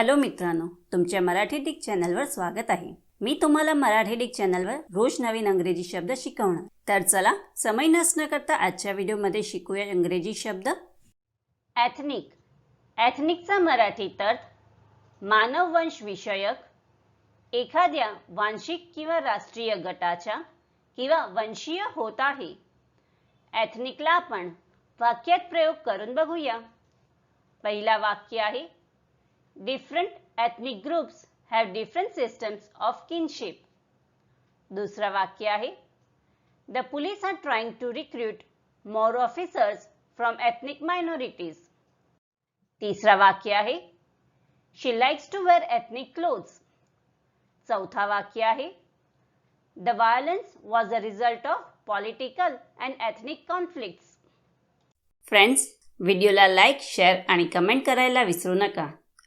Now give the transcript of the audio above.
Hello मित्रांनो तुमच्या Marathi Dick चॅनलवर स्वागत आहे. मी तुम्हाला मराठी डिक चॅनलवर रोज नवीन अंग्रेजी शब्द शिकवणार. तर चला समय नसणं करता आजच्या व्हिडिओमध्ये शिकूया इंग्रजी शब्द. ॲथनिक ॲथनिकचा मराठी अर्थ मानववंश विषयक एखाद्या वांशिक किंवा राष्ट्रीय गटाच्या किंवा वंशीय होत आहे. ॲथनिकला आपण वाक्यात प्रयोग करून बघूया. पहिला वाक्य आहे different ethnic groups have different systems of kinship दुसरं वाक्य आहे the police are trying to recruit more officers from ethnic minorities तिसरा वाक्य आहे she likes to wear ethnic clothes चौथा वाक्य आहे the violence was a result of political and ethnic conflicts friends व्हिडिओला लाईक शेअर आणि कमेंट करायला विसरू नका.